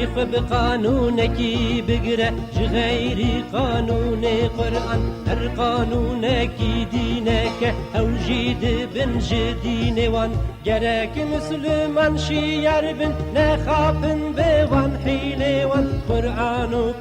تشریف بقانون کی بگره جغیری قانون قرآن هر قانون کی دینه که اوجید بن جدین وان. گرک مسلمان شیار بن نخابن به وان حیله وان. قرآن و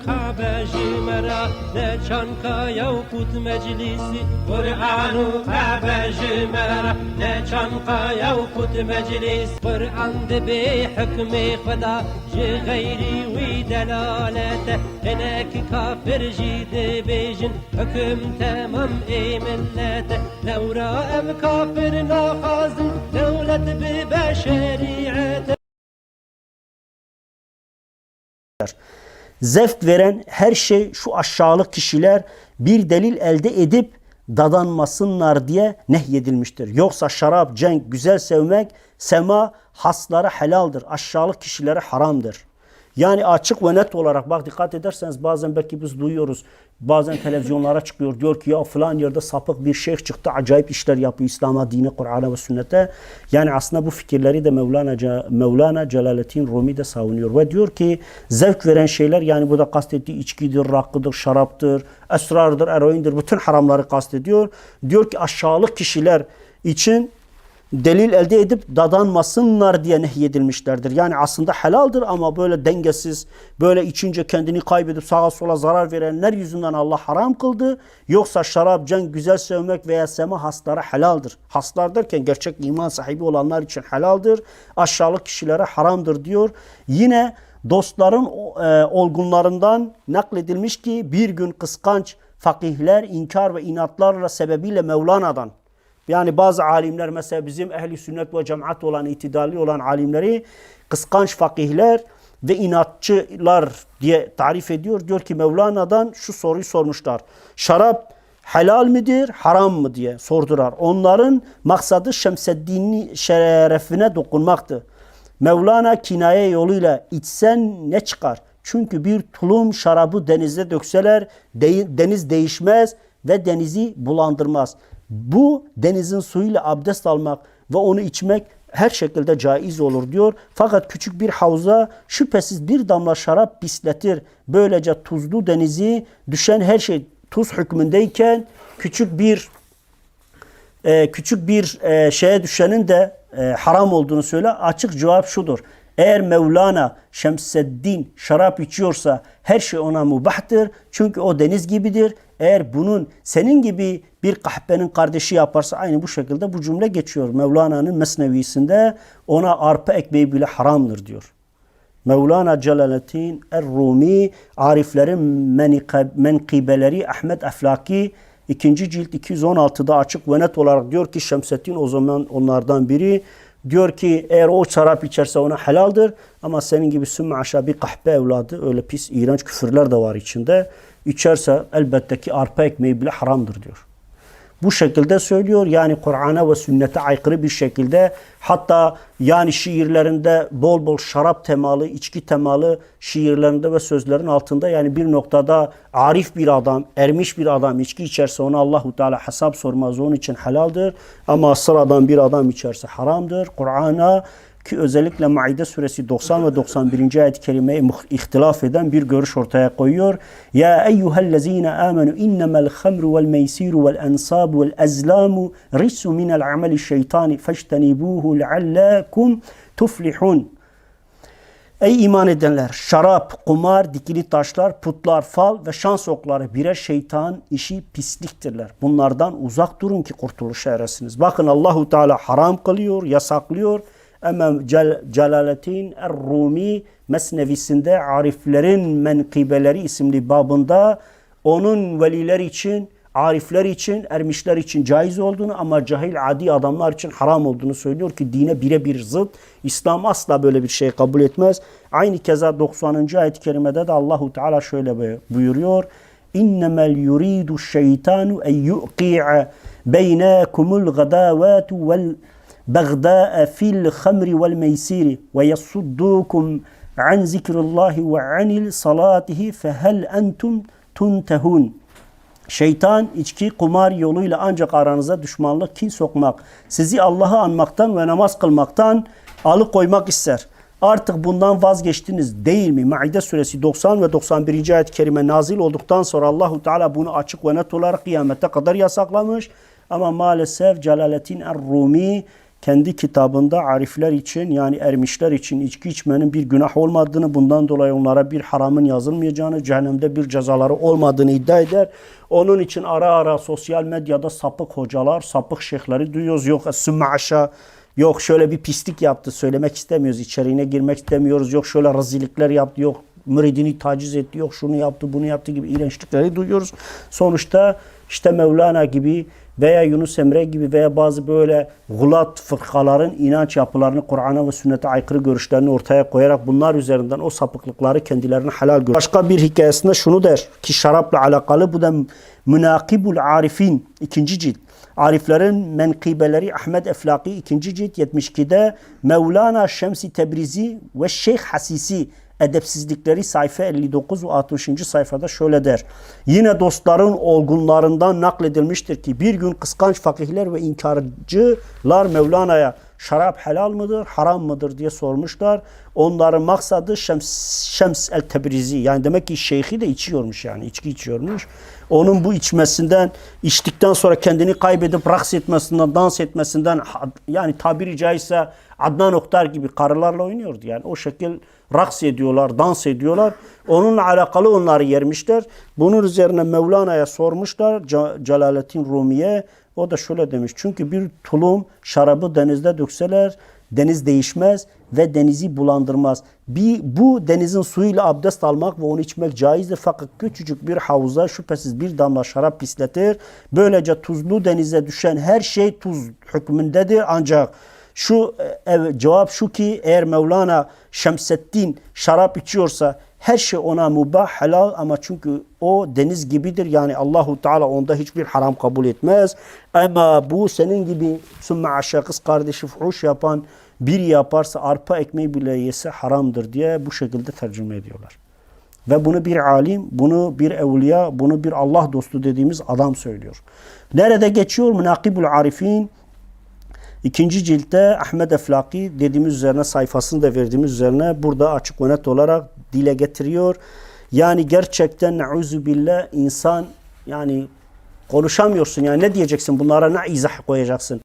Kur'an-ı Kabe jimera ne çanka put meclisi Kur'an-ı Kabe jimera ne çanka put meclis Kur'an de be hükmü خدا جي غيري ودلالته هناك كافر جيد بيجن حكم تمام اي ملته لو رأى كافر ناخذ دولة ببشريعته Zevk veren her şey şu aşağılık kişiler bir delil elde edip dadanmasınlar diye nehyedilmiştir. Yoksa şarap, cenk, güzel sevmek, sema haslara helaldir. Aşağılık kişilere haramdır. Yani açık ve net olarak bak dikkat ederseniz bazen belki biz duyuyoruz. Bazen televizyonlara çıkıyor diyor ki ya falan yerde sapık bir şeyh çıktı acayip işler yapıyor İslam'a, dine, Kur'an'a ve sünnete. Yani aslında bu fikirleri de Mevlana, Mevlana Celaleddin Rumi de savunuyor. Ve diyor ki zevk veren şeyler yani bu da kastettiği içkidir, rakıdır, şaraptır, esrardır, eroindir bütün haramları kastediyor. Diyor ki aşağılık kişiler için delil elde edip dadanmasınlar diye nehyedilmişlerdir. Yani aslında helaldir ama böyle dengesiz, böyle içince kendini kaybedip sağa sola zarar verenler yüzünden Allah haram kıldı. Yoksa şarap, can, güzel sevmek veya sema haslara helaldir. Haslar derken gerçek iman sahibi olanlar için helaldir. Aşağılık kişilere haramdır diyor. Yine dostların e, olgunlarından nakledilmiş ki bir gün kıskanç fakihler inkar ve inatlarla sebebiyle Mevlana'dan yani bazı alimler mesela bizim ehli sünnet ve cemaat olan, itidali olan alimleri kıskanç fakihler ve inatçılar diye tarif ediyor. Diyor ki Mevlana'dan şu soruyu sormuşlar. Şarap helal midir, haram mı diye sordular. Onların maksadı Şemseddin'in şerefine dokunmaktı. Mevlana kinaye yoluyla içsen ne çıkar? Çünkü bir tulum şarabı denize dökseler deniz değişmez ve denizi bulandırmaz. Bu denizin suyuyla abdest almak ve onu içmek her şekilde caiz olur diyor. Fakat küçük bir havza şüphesiz bir damla şarap pisletir. Böylece tuzlu denizi düşen her şey tuz hükmündeyken küçük bir e, küçük bir e, şeye düşenin de e, haram olduğunu söyle. Açık cevap şudur. Eğer Mevlana Şemseddin şarap içiyorsa her şey ona mubahtır. Çünkü o deniz gibidir. Eğer bunun senin gibi bir kahpenin kardeşi yaparsa aynı bu şekilde bu cümle geçiyor. Mevlana'nın mesnevisinde ona arpa ekmeği bile haramdır diyor. Mevlana Celaleddin Er-Rumi Ariflerin Menkibeleri Ahmet Eflaki 2. cilt 216'da açık ve net olarak diyor ki Şemseddin o zaman onlardan biri diyor ki eğer o şarap içerse ona helaldir ama senin gibi sümme aşağı bir kahpe evladı öyle pis iğrenç küfürler de var içinde içerse elbette ki arpa ekmeği bile haramdır diyor. Bu şekilde söylüyor. Yani Kur'an'a ve sünnete aykırı bir şekilde hatta yani şiirlerinde bol bol şarap temalı, içki temalı şiirlerinde ve sözlerin altında yani bir noktada arif bir adam, ermiş bir adam içki içerse ona Allahu Teala hesap sormaz. Onun için helaldir. Ama sıradan bir adam içerse haramdır. Kur'an'a ki özellikle Maide suresi 90 ve 91. ayet-i kerimeye ihtilaf eden bir görüş ortaya koyuyor. Ya eyyühellezine amenu innemel hamru vel meysiru vel ensabu vel ezlamu risu minel ameli şeytani feştenibuhu leallekum tuflihun. Ey iman edenler! Şarap, kumar, dikili taşlar, putlar, fal ve şans okları birer şeytan işi pisliktirler. Bunlardan uzak durun ki kurtuluşa eresiniz. Bakın Allahu Teala haram kılıyor, yasaklıyor. Ama Cel Celaleddin Er-Rumi Mesnevisinde Ariflerin Menkibeleri isimli babında onun veliler için, arifler için, ermişler için caiz olduğunu ama cahil adi adamlar için haram olduğunu söylüyor ki dine birebir zıt. İslam asla böyle bir şey kabul etmez. Aynı keza 90. ayet-i kerimede de Allahu Teala şöyle buyuruyor. İnnemel yuridu şeytanu en yuqi'a beynakumul gadavatu vel بغداء في الخمر والميسير ويصدوكم عن ذكر الله وعن صلاته فهل أنتم تنتهون Şeytan içki, kumar yoluyla ancak aranıza düşmanlık, kin sokmak, sizi Allah'ı anmaktan ve namaz kılmaktan alıkoymak ister. Artık bundan vazgeçtiniz değil mi? Maide suresi 90 ve 91. ayet-i kerime nazil olduktan sonra Allahu Teala bunu açık ve net olarak kıyamete kadar yasaklamış. Ama maalesef Celaleddin Er-Rumi kendi kitabında arifler için yani ermişler için içki içmenin bir günah olmadığını, bundan dolayı onlara bir haramın yazılmayacağını, cehennemde bir cezaları olmadığını iddia eder. Onun için ara ara sosyal medyada sapık hocalar, sapık şeyhleri duyuyoruz. Yok sümme aşağı Yok şöyle bir pislik yaptı söylemek istemiyoruz. içeriğine girmek istemiyoruz. Yok şöyle rezillikler yaptı. Yok müridini taciz etti. Yok şunu yaptı bunu yaptı gibi iğrençlikleri duyuyoruz. Sonuçta işte Mevlana gibi veya Yunus Emre gibi veya bazı böyle gulat fırkaların inanç yapılarını Kur'an'a ve sünnete aykırı görüşlerini ortaya koyarak bunlar üzerinden o sapıklıkları kendilerine helal görüyor. Başka bir hikayesinde şunu der ki şarapla alakalı bu da Münakibul Arifin ikinci cilt. Ariflerin menkıbeleri Ahmet Eflaki 2. cilt 72'de Mevlana Şemsi Tebrizi ve Şeyh Hasisi edepsizlikleri sayfa 59 ve 60. sayfada şöyle der. Yine dostların olgunlarından nakledilmiştir ki bir gün kıskanç fakihler ve inkarcılar Mevlana'ya şarap helal mıdır, haram mıdır diye sormuşlar. Onların maksadı Şems, Şems el Tebrizi. Yani demek ki şeyhi de içiyormuş yani içki içiyormuş. Onun bu içmesinden, içtikten sonra kendini kaybedip raks etmesinden, dans etmesinden yani tabiri caizse Adnan Oktar gibi karılarla oynuyordu. Yani o şekil raks ediyorlar, dans ediyorlar. Onunla alakalı onları yermişler. Bunun üzerine Mevlana'ya sormuşlar Ce- Celaleddin Rumi'ye. O da şöyle demiş. Çünkü bir tulum şarabı denizde dökseler deniz değişmez ve denizi bulandırmaz. Bir, bu denizin suyuyla abdest almak ve onu içmek caizdir. Fakat küçücük bir havuza şüphesiz bir damla şarap pisletir. Böylece tuzlu denize düşen her şey tuz hükmündedir. Ancak şu e, ev, cevap şu ki eğer Mevlana Şemseddin şarap içiyorsa her şey ona mubah, helal ama çünkü o deniz gibidir. Yani Allahu Teala onda hiçbir haram kabul etmez. Ama bu senin gibi sümme aşağı kız kardeşi fuhuş yapan biri yaparsa arpa ekmeği bile yese haramdır diye bu şekilde tercüme ediyorlar. Ve bunu bir alim, bunu bir evliya, bunu bir Allah dostu dediğimiz adam söylüyor. Nerede geçiyor? Münakibul Arifin İkinci ciltte Ahmet Eflaki dediğimiz üzerine sayfasını da verdiğimiz üzerine burada açık ve net olarak dile getiriyor. Yani gerçekten neuzu billah insan yani konuşamıyorsun yani ne diyeceksin bunlara ne izah koyacaksın?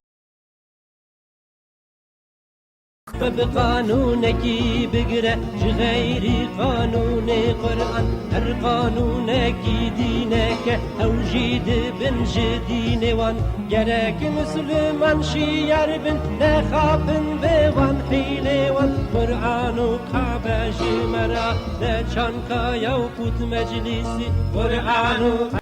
قانونکی بگره چه قانون قرآن هر قانونکی دینه که اوجید بن جدین وان. گرک مسلمان شیار بن نخابن به وان حیل وان. قرآن و کعبه جمرا نچان کایا و پوت قرآن